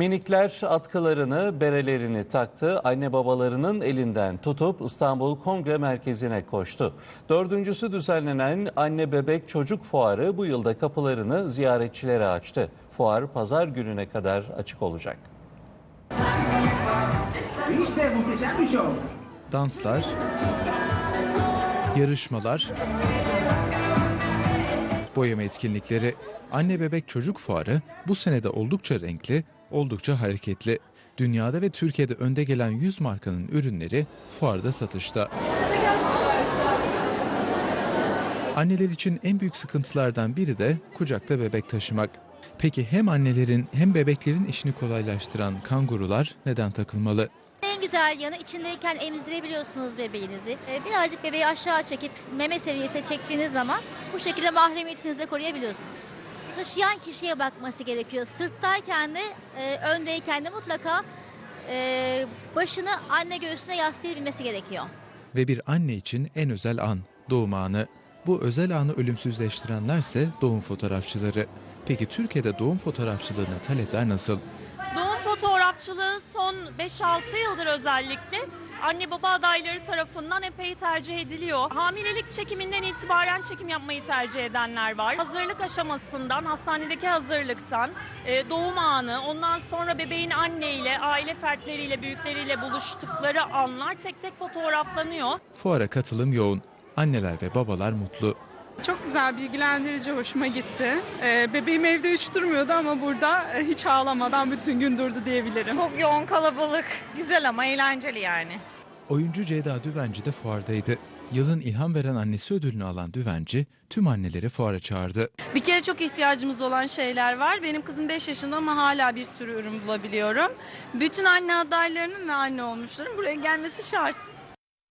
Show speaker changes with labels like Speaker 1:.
Speaker 1: Minikler atkılarını, berelerini taktı, anne babalarının elinden tutup İstanbul Kongre Merkezi'ne koştu. Dördüncüsü düzenlenen Anne Bebek Çocuk Fuarı bu yılda kapılarını ziyaretçilere açtı. Fuar pazar gününe kadar açık olacak.
Speaker 2: İşte muhteşem bir şov.
Speaker 3: danslar, yarışmalar, boyama etkinlikleri, anne bebek çocuk fuarı bu senede oldukça renkli, oldukça hareketli. Dünyada ve Türkiye'de önde gelen 100 markanın ürünleri fuarda satışta. Anneler için en büyük sıkıntılardan biri de kucakta bebek taşımak. Peki hem annelerin hem bebeklerin işini kolaylaştıran kangurular neden takılmalı?
Speaker 4: En güzel yanı içindeyken emzirebiliyorsunuz bebeğinizi. Ee, Birazcık bebeği aşağı çekip meme seviyesine çektiğiniz zaman bu şekilde mahremiyetinizle koruyabiliyorsunuz. Taşıyan kişiye bakması gerekiyor. Sırttayken de e, öndeyken de mutlaka e, başını anne göğsüne yaslayabilmesi gerekiyor.
Speaker 3: ve bir anne için en özel an, doğum anı. Bu özel anı ölümsüzleştirenlerse doğum fotoğrafçıları. Peki Türkiye'de doğum fotoğrafçılığına talepler nasıl?
Speaker 5: Doğum fotoğrafçılığı son 5-6 yıldır özellikle anne baba adayları tarafından epey tercih ediliyor. Hamilelik çekiminden itibaren çekim yapmayı tercih edenler var. Hazırlık aşamasından, hastanedeki hazırlıktan, e, doğum anı, ondan sonra bebeğin anneyle, aile fertleriyle, büyükleriyle buluştukları anlar tek tek fotoğraflanıyor.
Speaker 3: Fuara katılım yoğun. Anneler ve babalar mutlu.
Speaker 6: Çok güzel, bilgilendirici, hoşuma gitti. Ee, bebeğim evde hiç durmuyordu ama burada e, hiç ağlamadan bütün gün durdu diyebilirim.
Speaker 7: Çok yoğun kalabalık. Güzel ama eğlenceli yani.
Speaker 3: Oyuncu Ceyda Düvenci de fuardaydı. Yılın ilham veren annesi ödülünü alan Düvenci tüm anneleri fuara çağırdı.
Speaker 8: Bir kere çok ihtiyacımız olan şeyler var. Benim kızım 5 yaşında ama hala bir sürü ürün bulabiliyorum. Bütün anne adaylarının ve anne olmuşların buraya gelmesi şart.